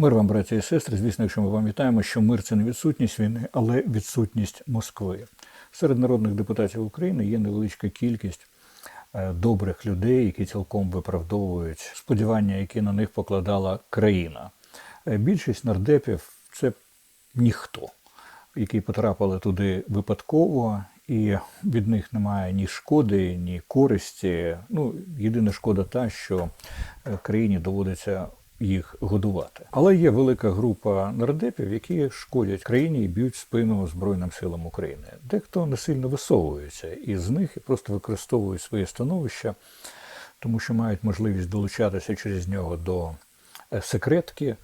Мир вам, браті і сестри. Звісно, якщо ми пам'ятаємо, що мир це не відсутність війни, але відсутність Москви. Серед народних депутатів України є невеличка кількість е, добрих людей, які цілком виправдовують сподівання, які на них покладала країна. Е, Більшість нардепів це ніхто, які потрапили туди випадково, і від них немає ні шкоди, ні користі. Ну, єдина шкода та, що е, країні доводиться їх годувати. Але є велика група нардепів, які шкодять країні і б'ють спину Збройним силам України. Дехто не сильно висовується із них і просто використовують своє становище, тому що мають можливість долучатися через нього до е, секретки,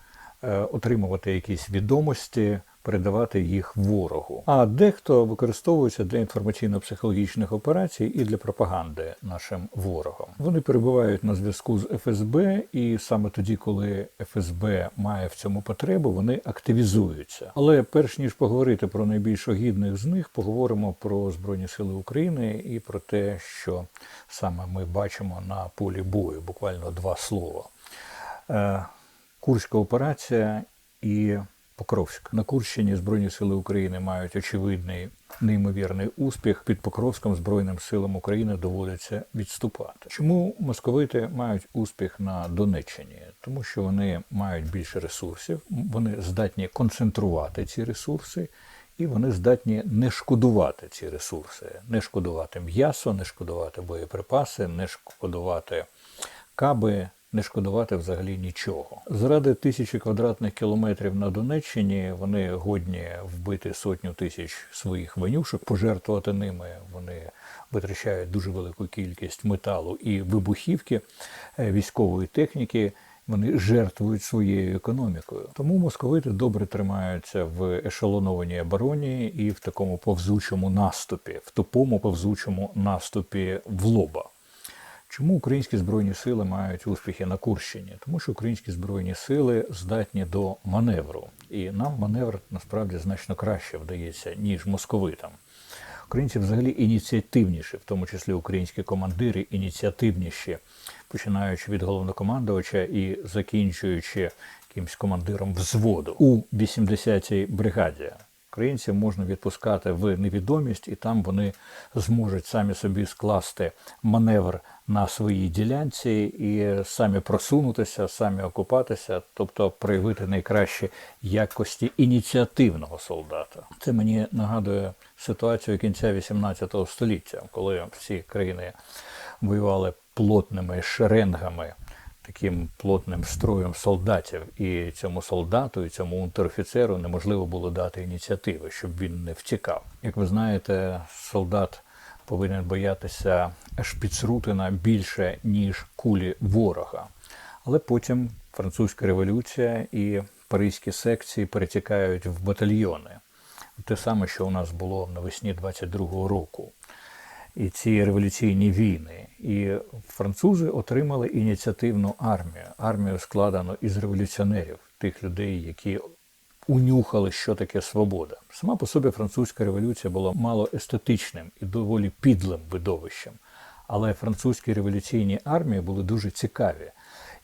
е, отримувати якісь відомості, передавати їх ворогу. А дехто використовується для інформаційно-психологічних операцій і для пропаганди нашим ворогам. Вони перебувають на зв'язку з ФСБ, і саме тоді, коли ФСБ має в цьому потребу, вони активізуються. Але перш ніж поговорити про найбільш огідних з них, поговоримо про Збройні Сили України і про те, що саме ми бачимо на полі бою. Буквально два слова. Е, Курська операція і Покровськ. На Курщині Збройні сили України мають очевидний неймовірний успіх. Під Покровськом Збройним силам України доводиться відступати. Чому московити мають успіх на Донеччині? Тому що вони мають більше ресурсів, вони здатні концентрувати ці ресурси. І вони здатні не шкодувати ці ресурси, не шкодувати м'ясо, не шкодувати боєприпаси, не шкодувати каби, не шкодувати взагалі нічого. Заради тисячі квадратних кілометрів на Донеччині вони годні вбити сотню тисяч своїх ванюшок, пожертвувати ними. Вони витрачають дуже велику кількість металу і вибухівки, е, військової техніки. Вони жертвують своєю економікою. Тому московити добре тримаються в ешелонованій обороні і в такому повзучому наступі, в тупому повзучому наступі в лоба. Чому українські збройні сили мають успіхи на Курщині? Тому що українські збройні сили здатні до маневру, і нам маневр насправді значно краще вдається ніж московитам. Українці взагалі ініціативніші, в тому числі українські командири, ініціативніші, починаючи від головнокомандувача і закінчуючи якимсь командиром взводу у 80-й бригаді. Українців можна відпускати в невідомість, і там вони зможуть самі собі скласти маневр на своїй ділянці і самі просунутися, самі окупатися, тобто проявити найкращі якості ініціативного солдата. Це мені нагадує ситуацію кінця 18 століття, коли всі країни воювали плотними шеренгами таким плотним строєм солдатів, і цьому солдату, і цьому унтерофіцеру неможливо було дати ініціативи, щоб він не втікав. Як ви знаєте, солдат повинен боятися шпіцрутина більше ніж кулі ворога. Але потім французька революція і паризькі секції перетікають в батальйони. Те саме, що у нас було навесні 22-го року і ці революційні війни. І французи отримали ініціативну армію, армію складену із революціонерів, тих людей, які унюхали, що таке свобода. Сама по собі французька революція була мало естетичним і доволі підлим видовищем. Але французькі революційні армії були дуже цікаві.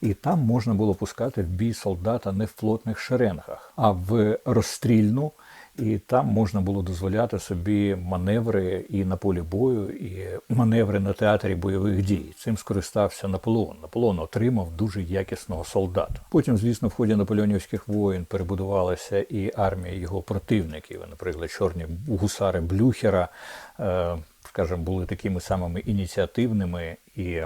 І там можна було пускати в бій солдата не в плотних шеренгах, а в розстрільну і там можна було дозволяти собі маневри і на полі бою, і маневри на театрі бойових дій. Цим скористався Наполеон. Наполеон отримав дуже якісного солдата. Потім, звісно, в ході наполеонівських воєн перебудувалася і армія його противників. Наприклад, чорні гусари Блюхера, е, скажімо, були такими самими ініціативними і.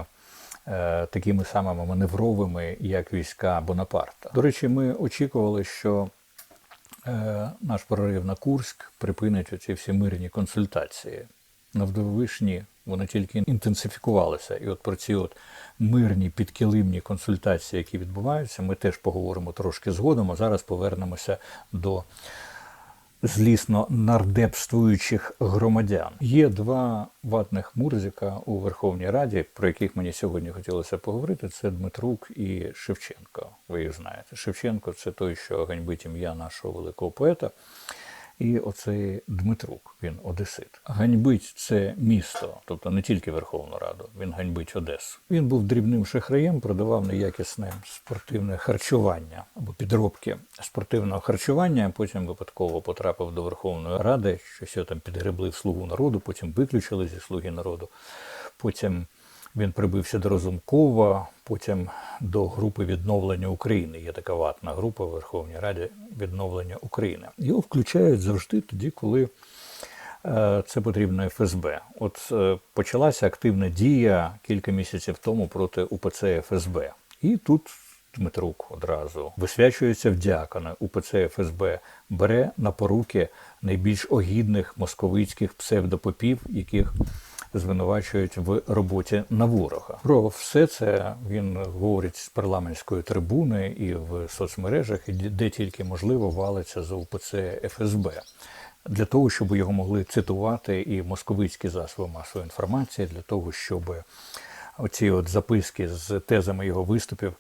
е, Такими самими маневровими, як війська Бонапарта. До речі, ми очікували, що наш прорив на Курськ припинить оці всі мирні консультації. Навдовишні вони тільки інтенсифікувалися. І от про ці от мирні підкилимні консультації, які відбуваються, ми теж поговоримо трошки згодом, а зараз повернемося до злісно нардепствуючих громадян. Є два ватних мурзика у Верховній Раді, про яких мені сьогодні хотілося поговорити. Це Дмитрук і Шевченко. Ви їх знаєте. Шевченко це той, що ганьбить ім'я нашого великого поета. І оцей Дмитрук, він одесит. Ганьбить це місто, тобто не тільки Верховну Раду, він ганьбить Одесу. Він був дрібним шахраєм, продавав неякісне спортивне харчування або підробки спортивного харчування. Потім випадково потрапив до Верховної Ради, щось його там підгребли в слугу народу, потім виключили зі слуги народу. Потім він прибився до Розумкова, потім до групи відновлення України. Є така ватна група в Верховній Раді відновлення України. Його включають завжди тоді, коли е, це потрібно ФСБ. От е, почалася активна дія кілька місяців тому проти УПЦ ФСБ. І тут Дмитрук одразу висвячується в діакони УПЦ ФСБ, бере на поруки найбільш огідних московицьких псевдопопів, яких звинувачують в роботі на ворога. Про все це він говорить з парламентської трибуни і в соцмережах, і де тільки можливо валиться за УПЦ ФСБ. Для того, щоб його могли цитувати і московицькі засоби масової інформації, для того, щоб оці от записки з тезами його виступів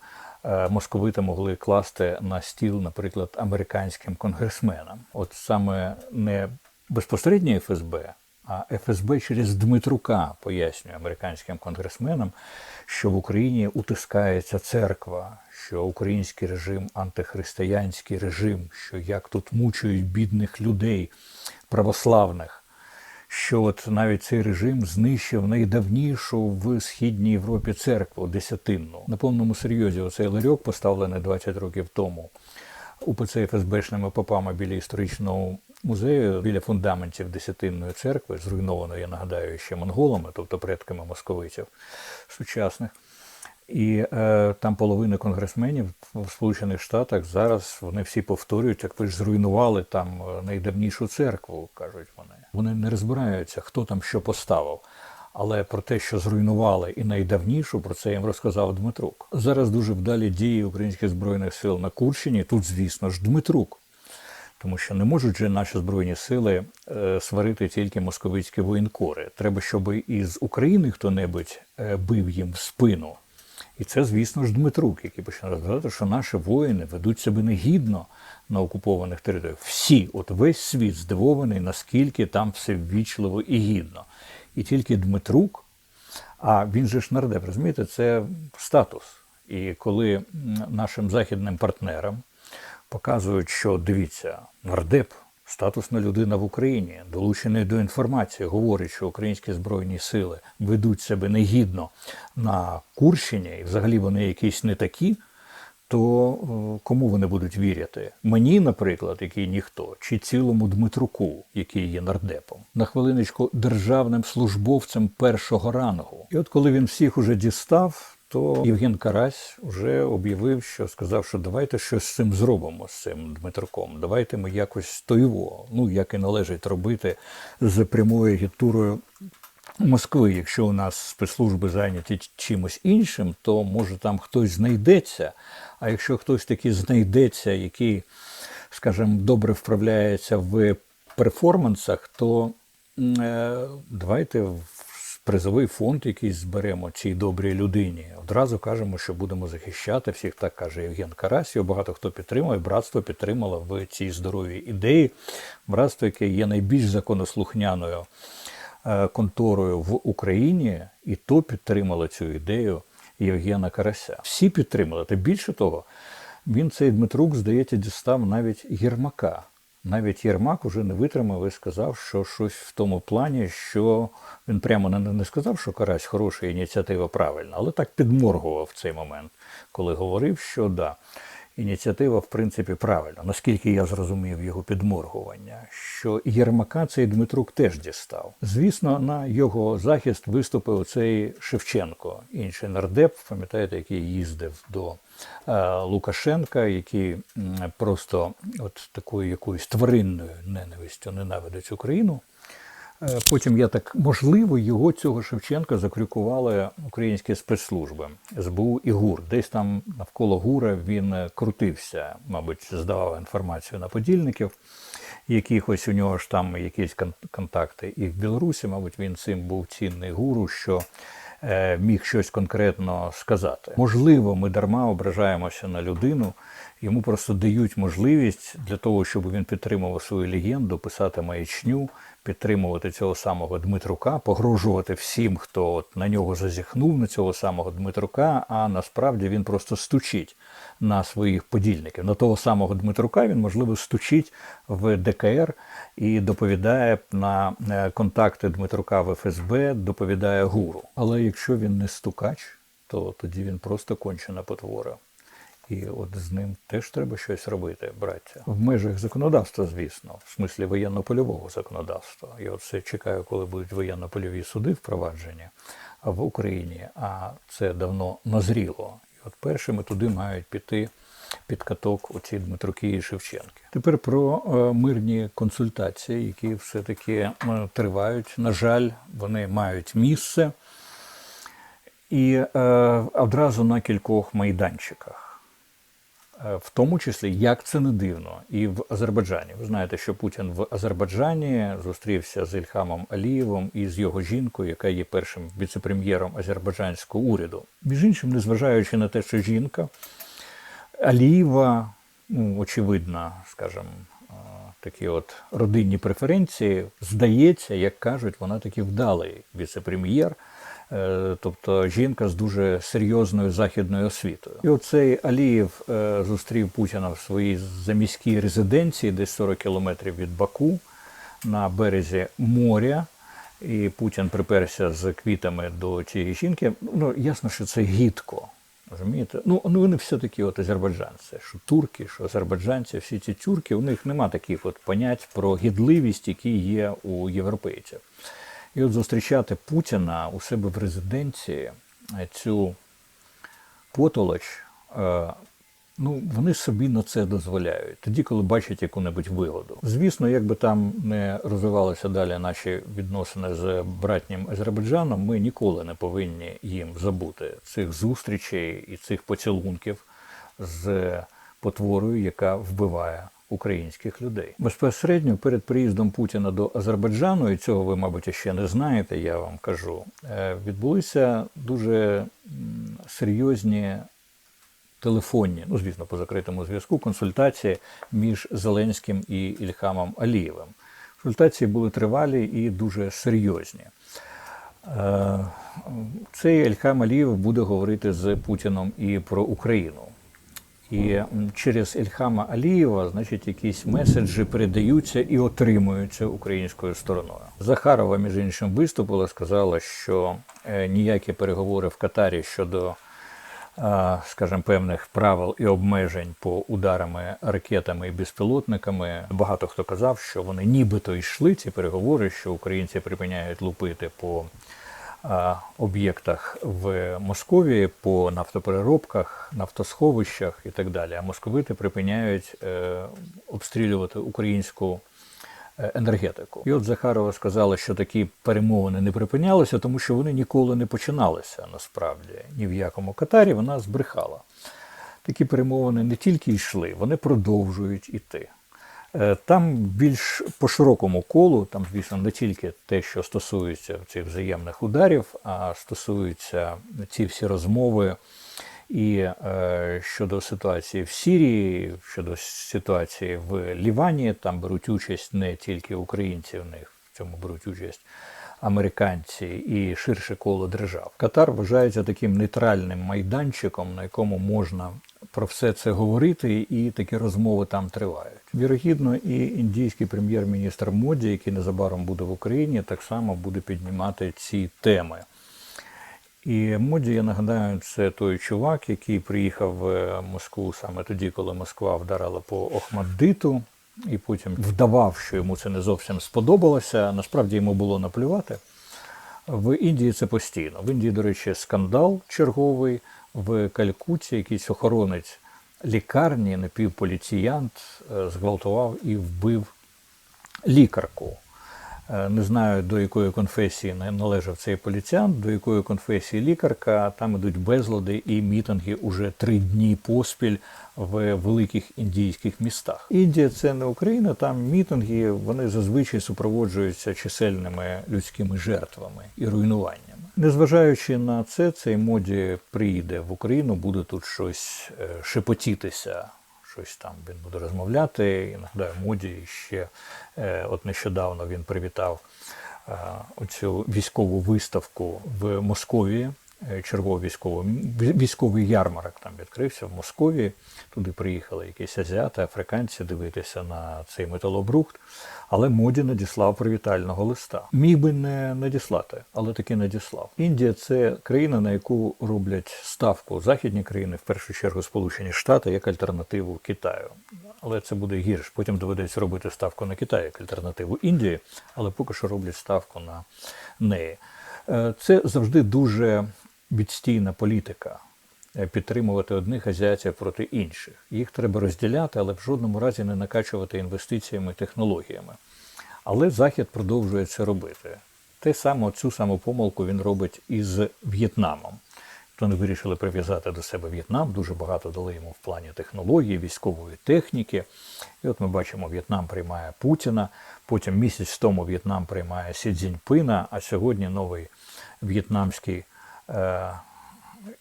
е, московити могли класти на стіл, наприклад, американським конгресменам. От саме не безпосередньо ФСБ, ФСБ через Дмитрука пояснює американським конгресменам, що в Україні утискається церква, що український режим антихристиянський режим, що як тут мучують бідних людей православних. Що от навіть цей режим знищив найдавнішу в східній Європі церкву десятинну. На повному серйозі оцей ларьок, поставлений 20 років тому УПЦ ФСБшними попами біля історичного музею, біля фундаментів Десятинної церкви, зруйнованої, я нагадаю, ще монголами, тобто предками московитів сучасних. І е, там половина конгресменів в Сполучених Штатах зараз вони всі повторюють, як ви ж зруйнували там е, найдавнішу церкву, кажуть вони. Вони не розбираються, хто там що поставив. Але про те, що зруйнували і найдавнішу, про це їм розказав Дмитрук. Зараз дуже вдалі дії українських збройних сил на Курщині. Тут, звісно ж, Дмитрук. Тому що не можуть же наші збройні сили е, сварити тільки московицькі воєнкори. Треба, щоб із України хто-небудь е, бив їм в спину. І це, звісно ж, Дмитрук, який почне розказати, що наші воїни ведуть себе негідно на окупованих територіях. Всі, от весь світ здивований, наскільки там все ввічливо і гідно. І тільки Дмитрук, а він же ж нардеп, розумієте, це статус. І коли нашим західним партнерам показують, що дивіться, нардеп, статусна людина в Україні, долучений до інформації, говорить, що українські збройні сили ведуть себе негідно на Курщині, і взагалі вони якісь не такі. То е, кому вони будуть вірити? Мені, наприклад, який ніхто, чи цілому Дмитруку, який є нардепом, на хвилиночку державним службовцем першого рангу. І от коли він всіх уже дістав, то Євген Карась вже об'явив, що сказав, що давайте щось з цим зробимо з цим Дмитруком. Давайте ми якось стоїво, ну як і належить робити з прямою гітурою Москви, якщо у нас спецслужби зайняті чимось іншим, то може там хтось знайдеться. А якщо хтось такий знайдеться, який, скажімо, добре вправляється в перформансах, то е, давайте призовий фонд якийсь зберемо цій добрій людині. Одразу кажемо, що будемо захищати всіх, так каже Євген Карась. Його багато хто підтримує. Братство підтримало в цій здоровій ідеї. Братство, яке є найбільш законослухняною е, конторою в Україні, і то підтримало цю ідею Євгена Карася. Всі підтримали. Та більше того, він цей Дмитрук, здається, дістав навіть Єрмака. Навіть Єрмак уже не витримав і сказав, що щось в тому плані, що він прямо не, сказав, що Карась хороша ініціатива правильна, але так підморгував в цей момент, коли говорив, що да, ініціатива в принципі правильна. Наскільки я зрозумів його підморгування, що Єрмака цей Дмитрук теж дістав. Звісно, на його захист виступив цей Шевченко, інший нардеп, пам'ятаєте, який їздив до е, Лукашенка, який просто от такою якоюсь тваринною ненавистю ненавидить Україну. Е, Потім я так можливо його цього Шевченка закрюкували українські спецслужби СБУ і ГУР. Десь там навколо ГУРа він е, крутився, мабуть, здавав інформацію на подільників. Якихось у нього ж там якісь контакти і в Білорусі, мабуть, він цим був цінний гуру, що е, міг щось конкретно сказати. Можливо, ми дарма ображаємося на людину, Йому просто дають можливість для того, щоб він підтримував свою легенду, писати маячню, підтримувати цього самого Дмитрука, погрожувати всім, хто от на нього зазіхнув на цього самого Дмитрука. А насправді він просто стучить на своїх подільників. На того самого Дмитрука він, можливо, стучить в ДКР і доповідає на е, контакти Дмитрука в ФСБ, доповідає гуру. Але якщо він не стукач, то тоді він просто кончена потвора. І от з ним теж треба щось робити, браття. В межах законодавства, звісно, в смислі воєнно-польового законодавства. Я все чекаю, коли будуть воєнно-польові суди впроваджені в Україні, а це давно назріло. І от першими туди мають піти під каток оці Дмитруки і Шевченки. Тепер про е, мирні консультації, які все-таки е, тривають. На жаль, вони мають місце і е, одразу на кількох майданчиках. Е, В тому числі, як це не дивно, і в Азербайджані. Ви знаєте, що Путін в Азербайджані зустрівся з Ільхамом Алієвим і з його жінкою, яка є першим віцепрем'єром азербайджанського уряду. Між іншим, незважаючи на те, що жінка Алієва, ну, очевидно, скажімо, е, такі от родинні преференції, здається, як кажуть, вона таки вдалий віцепрем'єр. Е, Тобто жінка з дуже серйозною західною освітою. І оцей Алієв е, зустрів Путіна в своїй заміській резиденції, десь 40 кілометрів від Баку, на березі моря. І Путін приперся з квітами до цієї жінки. Ну, ясно, що це гідко. Розумієте? Ну, ну вони все-таки от азербайджанці, що турки, що азербайджанці, всі ці тюрки, у них нема таких от понять про гідливість, які є у європейців. І от зустрічати Путіна у себе в резиденції, е, цю потолоч, е, ну, вони собі на це дозволяють, тоді, коли бачать яку-небудь вигоду. Звісно, як би там не розвивалися далі наші відносини з братнім Азербайджаном, ми ніколи не повинні їм забути цих зустрічей і цих поцілунків з потворою, яка вбиває українських людей. Безпосередньо перед приїздом Путіна до Азербайджану, і цього ви, мабуть, ще не знаєте, я вам кажу, е, відбулися дуже серйозні телефонні, ну звісно, по закритому зв'язку, консультації між Зеленським і Ільхамом Алієвим. Консультації були тривалі і дуже серйозні. Е, Цей Ільхам Алієв буде говорити з Путіном і про Україну. І через Ільхама Алієва, значить, якісь меседжі передаються і отримуються українською стороною. Захарова, між іншим, виступила, сказала, що е, ніякі переговори в Катарі щодо, е, скажімо, певних правил і обмежень по ударами ракетами і безпілотниками. Багато хто казав, що вони нібито йшли ці переговори, що українці припиняють лупити по об'єктах в Московії по нафтопереробках, нафтосховищах і так далі. А московити припиняють е, обстрілювати українську е, енергетику. І от Захарова сказала, що такі перемовини не припинялися, тому що вони ніколи не починалися насправді. Ні в якому Катарі вона збрехала. Такі перемовини не тільки йшли, вони продовжують іти. Е, Там більш по широкому колу, там, звісно, не тільки те, що стосується цих взаємних ударів, а стосуються ці всі розмови і е, щодо ситуації в Сірії, щодо ситуації в Лівані, там беруть участь не тільки українці в них, в цьому беруть участь американці і ширше коло держав. Катар вважається таким нейтральним майданчиком, на якому можна про все це говорити, і такі розмови там тривають. Вірогідно, і індійський прем'єр-міністр Моді, який незабаром буде в Україні, так само буде піднімати ці теми. І Моді, я нагадаю, це той чувак, який приїхав в Москву саме тоді, коли Москва вдарила по Охмаддиту, і потім вдавав, що йому це не зовсім сподобалося. Насправді йому було наплювати. В Індії це постійно. В Індії, до речі, скандал черговий. В Калькутті якийсь охоронець лікарні, напівполіціянт, е, зґвалтував і вбив лікарку. Е, Не знаю, до якої конфесії на- належав цей поліціянт, до якої конфесії лікарка. Там ідуть безлади і мітинги уже три дні поспіль в великих індійських містах. Індія це не Україна, там мітинги вони зазвичай супроводжуються чисельними людськими жертвами і руйнуваннями. Незважаючи на це, цей моді приїде в Україну, буде тут щось е, шепотітися, щось там він буде розмовляти. І нагадаю, моді ще е, от нещодавно він привітав е, оцю військову виставку в Московії. Е, Черговий військовий військовий ярмарок там відкрився в Московії. Туди приїхали якісь азіати, африканці дивитися на цей металобрухт. Але моді надіслав привітального листа. Міг би не надіслати, але таки надіслав. Індія це країна, на яку роблять ставку західні країни, в першу чергу Сполучені Штати, як альтернативу Китаю. Але це буде гірше. Потім доведеться робити ставку на Китай як альтернативу Індії, але поки що роблять ставку на неї. Е, Це завжди дуже відстійна політика е, підтримувати одних азіатів проти інших. Їх треба розділяти, але в жодному разі не накачувати інвестиціями технологіями. Але Захід продовжує це робити. Те саме, цю саму помилку він робить із В'єтнамом. То вони вирішили прив'язати до себе В'єтнам, дуже багато дали йому в плані технології, військової техніки. І от ми бачимо, В'єтнам приймає Путіна, потім місяць тому В'єтнам приймає Сі Цзіньпина, а сьогодні новий в'єтнамський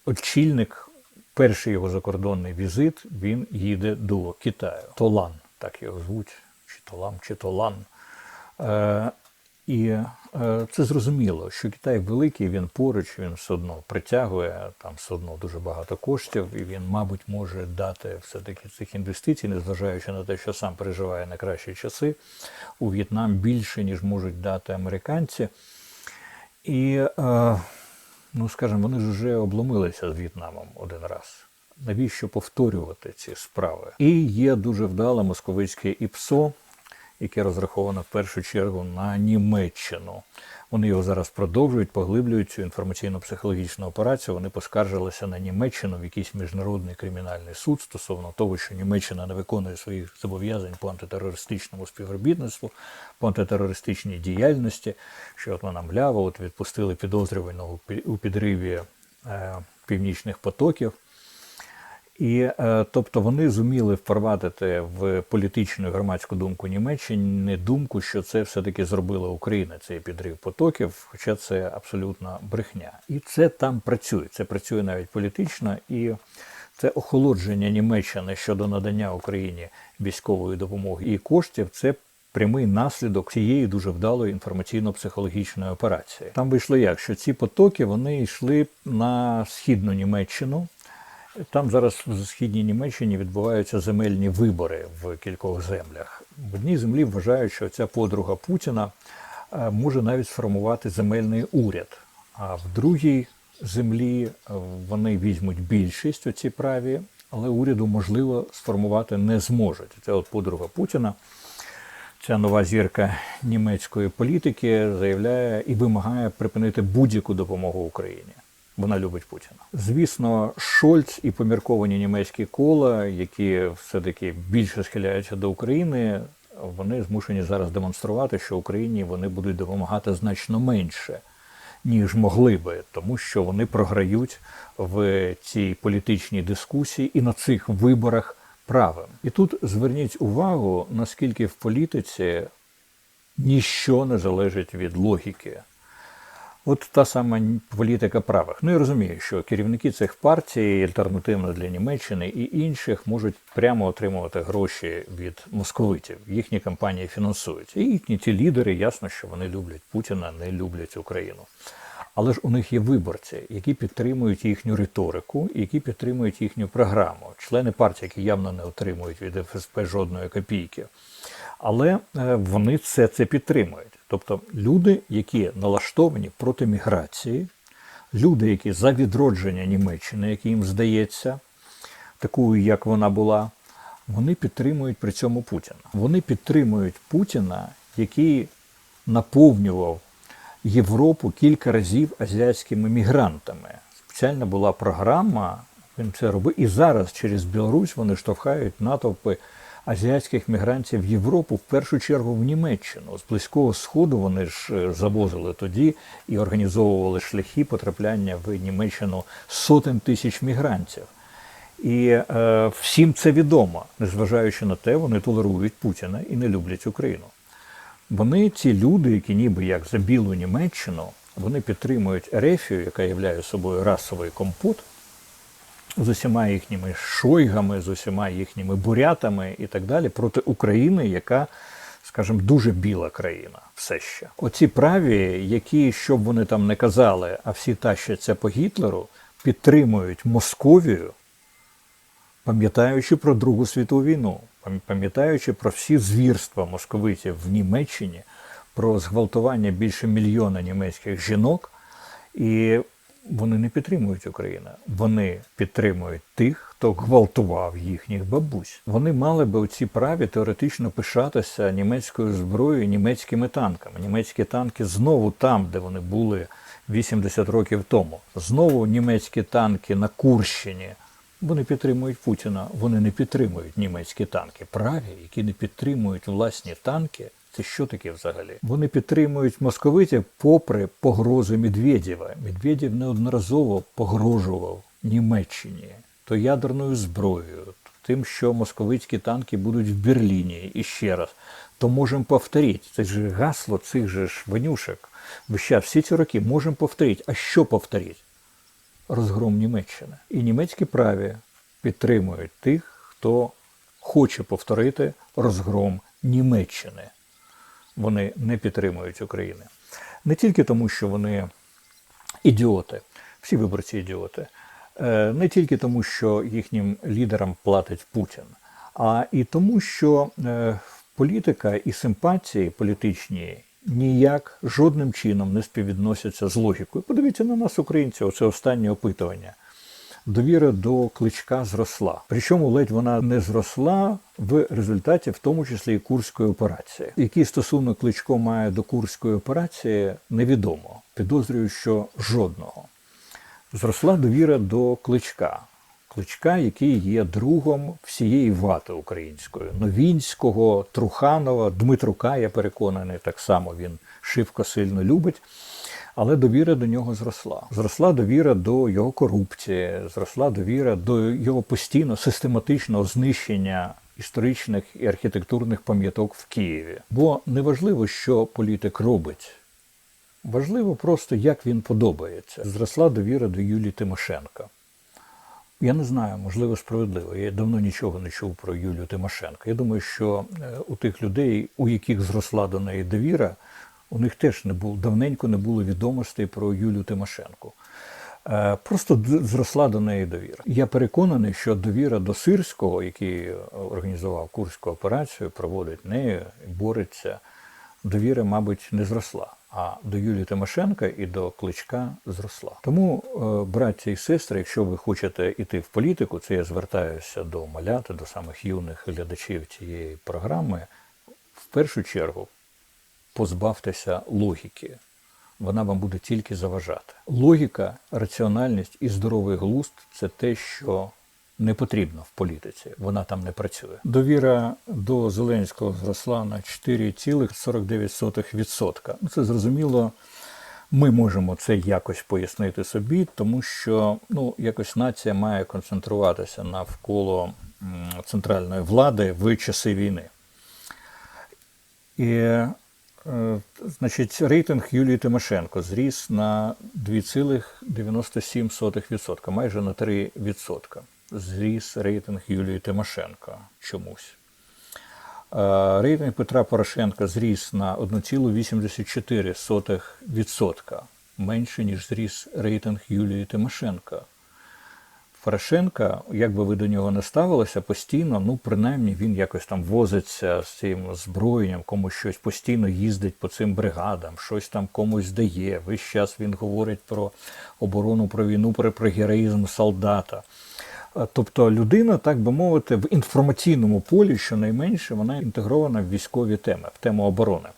очільник, перший його закордонний візит, він їде до Китаю. Толан, так його звуть, чи Толам, чи Толан. Е, і е, це зрозуміло, що Китай великий, він поруч, він все одно притягує там все одно дуже багато коштів, і він, мабуть, може дати все-таки цих інвестицій, незважаючи на те, що сам переживає на кращі часи у В'єтнам більше, ніж можуть дати американці. І, е, ну скажімо, вони ж вже обломилися з В'єтнамом один раз. Навіщо повторювати ці справи? І є дуже вдале московицьке ІПСО, яке розраховано в першу чергу на Німеччину. Вони його зараз продовжують, поглиблюють цю інформаційно-психологічну операцію. Вони поскаржилися на Німеччину в якийсь міжнародний кримінальний суд стосовно того, що Німеччина не виконує своїх зобов'язань по антитерористичному співробітництву, по антитерористичній діяльності, що от вона млява, от відпустили підозрюваного у підриві е, північних потоків. І е, тобто вони зуміли впровадити в політичну і громадську думку Німеччини думку, що це все-таки зробила Україна, цей підрив потоків, хоча це абсолютна брехня. І це там працює. Це працює навіть політично, і це охолодження Німеччини щодо надання Україні військової допомоги і коштів. Це прямий наслідок цієї дуже вдалої інформаційно-психологічної операції. Там вийшло як, що ці потоки вони йшли на східну Німеччину. Там зараз в східній Німеччині відбуваються земельні вибори в кількох землях. В одній землі вважають, що ця подруга Путіна е, може навіть сформувати земельний уряд. А в другій землі е, вони візьмуть більшість у ці праві, але уряду можливо сформувати не зможуть. Це от подруга Путіна. Ця нова зірка німецької політики заявляє і вимагає припинити будь-яку допомогу Україні. Вона любить Путіна. Звісно, Шольц і помірковані німецькі кола, які все-таки більше схиляються до України, вони змушені зараз демонструвати, що Україні вони будуть допомагати значно менше, ніж могли би, тому що вони програють в цій політичній дискусії і на цих виборах правим. І тут зверніть увагу, наскільки в політиці ніщо не залежить від логіки. От та сама політика правих. Ну я розумію, що керівники цих партій, альтернативно для Німеччини і інших, можуть прямо отримувати гроші від московитів. Їхні кампанії фінансують. І їхні ті лідери, ясно, що вони люблять Путіна, не люблять Україну. Але ж у них є виборці, які підтримують їхню риторику, які підтримують їхню програму. Члени партії, які явно не отримують від ФСП жодної копійки. Але вони все це підтримують. Тобто люди, які налаштовані проти міграції, люди, які за відродження Німеччини, які їм здається, такою, як вона була, вони підтримують при цьому Путіна. Вони підтримують Путіна, який наповнював Європу кілька разів азіатськими мігрантами. Спеціальна була програма, він це робив. І зараз через Білорусь вони штовхають натовпи азіатських мігрантів в Європу, в першу чергу в Німеччину. З близького сходу вони ж завозили тоді і організовували шляхи потрапляння в Німеччину сотень тисяч мігрантів. І е, всім це відомо, незважаючи на те, вони толерують Путіна і не люблять Україну. Вони, ці люди, які ніби як за білу Німеччину, вони підтримують Ерефію, яка є собою расовий компот, з усіма їхніми шойгами, з усіма їхніми бурятами і так далі проти України, яка, скажімо, дуже біла країна. Все ще. Оці праві, які, що б вони там не казали, а всі тащаться по Гітлеру, підтримують Московію, пам'ятаючи про Другу світову війну, пам'ятаючи про всі звірства московитів в Німеччині, про зґвалтування більше мільйона німецьких жінок, і вони не підтримують Україну. Вони підтримують тих, хто гвалтував їхніх бабусь. Вони мали би у ці праві теоретично пишатися німецькою зброєю, німецькими танками. Німецькі танки знову там, де вони були 80 років тому. Знову німецькі танки на Курщині. Вони підтримують Путіна, вони не підтримують німецькі танки. Праві, які не підтримують власні танки. Це що таке взагалі? Вони підтримують московитів попри погрози Медведєва. Медведєв неодноразово погрожував Німеччині то ядерною зброєю, то тим, що московицькі танки будуть в Берліні і ще раз. То можемо повторити. Це ж гасло цих же ж ванюшек. Вища всі ці роки можемо повторити. А що повторити? Розгром Німеччини. І німецькі праві підтримують тих, хто хоче повторити розгром Німеччини вони не підтримують України. Не тільки тому, що вони ідіоти, всі виборці ідіоти, Е, не тільки тому, що їхнім лідерам платить Путін, а і тому, що е, політика і симпатії політичні ніяк жодним чином не співвідносяться з логікою. Подивіться на нас, українців, це останнє опитування довіра до кличка зросла. Причому ледь вона не зросла в результаті, в тому числі і курської операції. Який стосунок кличко має до курської операції, невідомо. Підозрюю, що жодного. Зросла довіра до кличка. Кличка, який є другом всієї вати української, Новінського, Труханова, Дмитрука, я переконаний, так само він шивко сильно любить. Але довіра до нього зросла. Зросла довіра до його корупції, зросла довіра до його постійно систематичного знищення історичних і архітектурних пам'яток в Києві. Бо не важливо, що політик робить. Важливо просто, як він подобається. Зросла довіра до Юлії Тимошенка. Я не знаю, можливо, справедливо. Я давно нічого не чув про Юлію Тимошенко. Я думаю, що е, у тих людей, у яких зросла до неї довіра, у них теж не було давненько не було відомостей про Юлію Тимошенко. Е, Просто зросла до неї довіра. Я переконаний, що довіра до Сирського, який організував Курську операцію, проводить нею, бореться, довіра, мабуть, не зросла. А до Юлії Тимошенка і до Кличка зросла. Тому, е, браття і сестри, якщо ви хочете йти в політику, це я звертаюся до малят, до самих юних глядачів цієї програми. В першу чергу позбавтеся логіки. Вона вам буде тільки заважати. Логіка, раціональність і здоровий глузд це те, що не потрібно в політиці. Вона там не працює. Довіра до Зеленського зросла на 4,49%. Ну, Це зрозуміло. Ми можемо це якось пояснити собі, тому що ну, якось нація має концентруватися навколо центральної влади в часи війни. І, значить, рейтинг Юлії Тимошенко зріс на 2,97%, майже на 3%. Зріс рейтинг Юлії Тимошенко чомусь. Е, Рейтинг Петра Порошенка зріс на 1,84%, менше, ніж зріс рейтинг Юлії Тимошенко. Порошенка, як би ви до нього не ставилися, постійно, ну принаймні він якось там возиться з цим зброєнням, комусь щось постійно їздить по цим бригадам, щось там комусь дає. Весь час він говорить про оборону, про війну, про, про героїзм солдата. Е, Тобто людина, так би мовити, в інформаційному полі, щонайменше, вона інтегрована в військові теми, в тему оборони.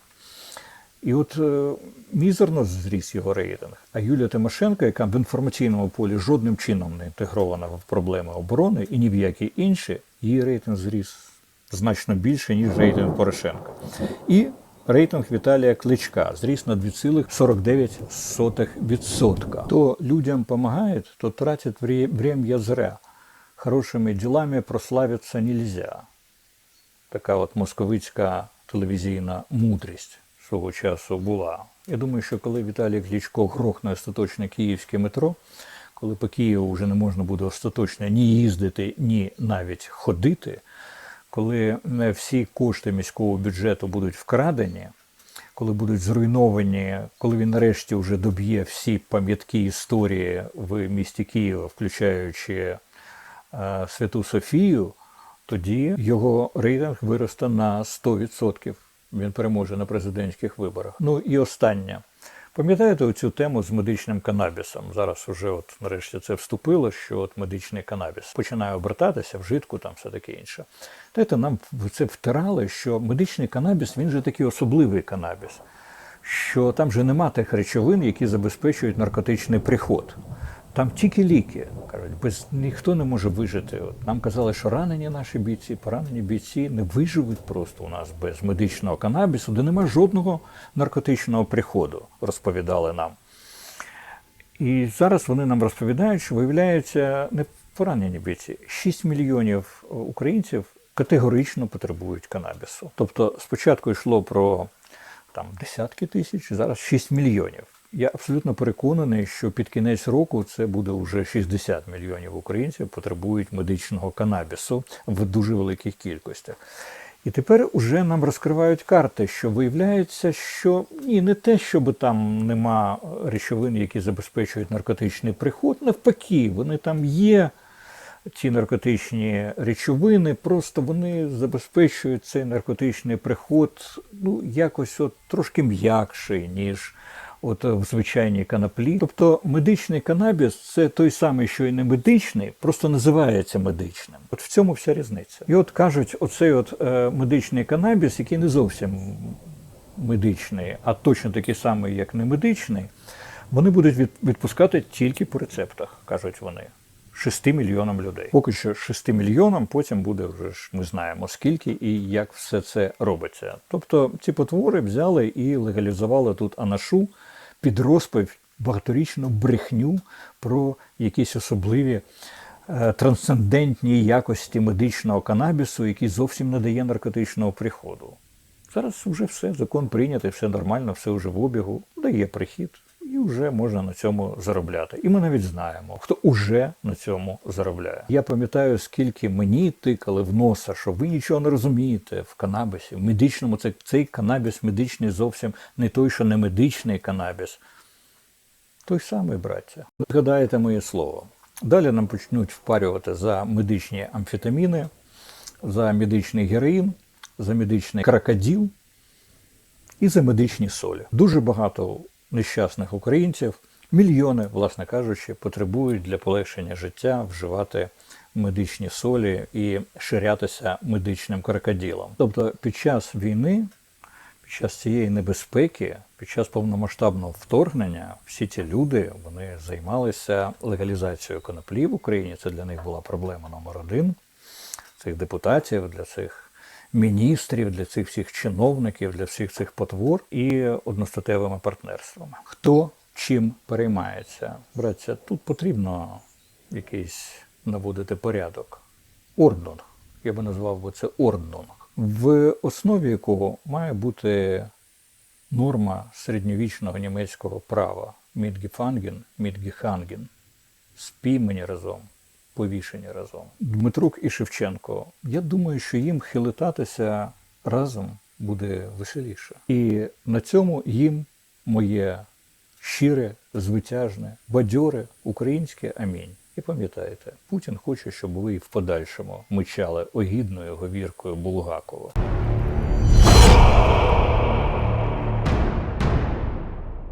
І от е, мізерно зріс його рейтинг. А Юлія Тимошенко, яка в інформаційному полі жодним чином не інтегрована в проблеми оборони і ні в які інші, її рейтинг зріс значно більше, ніж рейтинг Порошенка. І рейтинг Віталія Кличка зріс на 2,49%. То людям допомагає, то тратять вре- время зря. Хорошими ділами прославитися нельзя така от московицька телевізійна мудрість свого часу була. Я думаю, що коли Віталій Кличко грохне остаточне київське метро, коли по Києву вже не можна буде остаточно ні їздити, ні навіть ходити, коли е, всі кошти міського бюджету будуть вкрадені, коли будуть зруйновані, коли він нарешті вже доб'є всі пам'ятки історії в місті Києва, включаючи е, Святу Софію, тоді його рейтинг виросте на 100%. Він переможе на президентських виборах. Ну і останнє. Пам'ятаєте оцю тему з медичним канабісом? Зараз уже от нарешті це вступило, що от медичний канабіс починає обертатися вжитку, там все таке інше. Знаєте, нам це втирали, що медичний канабіс він же такий особливий канабіс, що там же нема тих речовин, які забезпечують наркотичний приход. Там тільки ліки. Кажуть, без ніхто не може вижити. От нам казали, що ранені наші бійці, поранені бійці не виживуть просто у нас без медичного канабісу, де нема жодного наркотичного приходу, розповідали нам. І зараз вони нам розповідають, що виявляється, не поранені бійці, 6 мільйонів українців категорично потребують канабісу. Тобто спочатку йшло про там десятки тисяч, зараз 6 мільйонів. Я абсолютно переконаний, що під кінець року це буде вже 60 мільйонів українців потребують медичного канабісу в дуже великих кількостях. І тепер уже нам розкривають карти, що виявляється, що ні, не те, щоб там нема речовин, які забезпечують наркотичний приход, навпаки, вони там є. Ці наркотичні речовини, просто вони забезпечують цей наркотичний приход ну, якось от трошки м'якший, ніж от в звичайній канаплі. Тобто медичний канабіс це той самий, що і не медичний, просто називається медичним. От в цьому вся різниця. І от кажуть, оцей от е, медичний канабіс, який не зовсім медичний, а точно такий самий, як не медичний, вони будуть від, відпускати тільки по рецептах, кажуть вони. 6 мільйонам людей. Поки що 6 мільйонам, потім буде вже ж ми знаємо скільки і як все це робиться. Тобто ці потвори взяли і легалізували тут анашу під розповідь багаторічну брехню про якісь особливі е, трансцендентні якості медичного канабісу, який зовсім не дає наркотичного приходу. Зараз вже все, закон прийнятий, все нормально, все вже в обігу, дає прихід. І вже можна на цьому заробляти. І ми навіть знаємо, хто уже на цьому заробляє. Я пам'ятаю, скільки мені тикали в носа, що ви нічого не розумієте в канабісі. В медичному це цей канабіс медичний зовсім не той, що не медичний канабіс. Той самий, браття. Згадаєте моє слово. Далі нам почнуть впарювати за медичні амфетаміни, за медичний героїн, за медичний крокодил і за медичні солі. Дуже багато нещасних українців, мільйони, власне кажучи, потребують для полегшення життя вживати медичні солі і ширятися медичним крокодилом. Тобто під час війни, під час цієї небезпеки, під час повномасштабного вторгнення, всі ці люди вони займалися легалізацією коноплі в Україні. Це для них була проблема номер один цих депутатів, для цих міністрів, для цих всіх чиновників, для всіх цих потвор і одностатевими партнерствами. Хто чим переймається? Братця, тут потрібно якийсь наводити порядок. Орднунг. Я би назвав би це орднунг, в основі якого має бути норма середньовічного німецького права Мідгіфанген, Мідгіханген. Спій мені разом повішені разом. Дмитрук і Шевченко. Я думаю, що їм хилитатися разом буде веселіше. І на цьому їм моє щире, звитяжне, бадьоре українське амінь. І пам'ятайте, Путін хоче, щоб ви в подальшому мичали огідною говіркою Булгакова.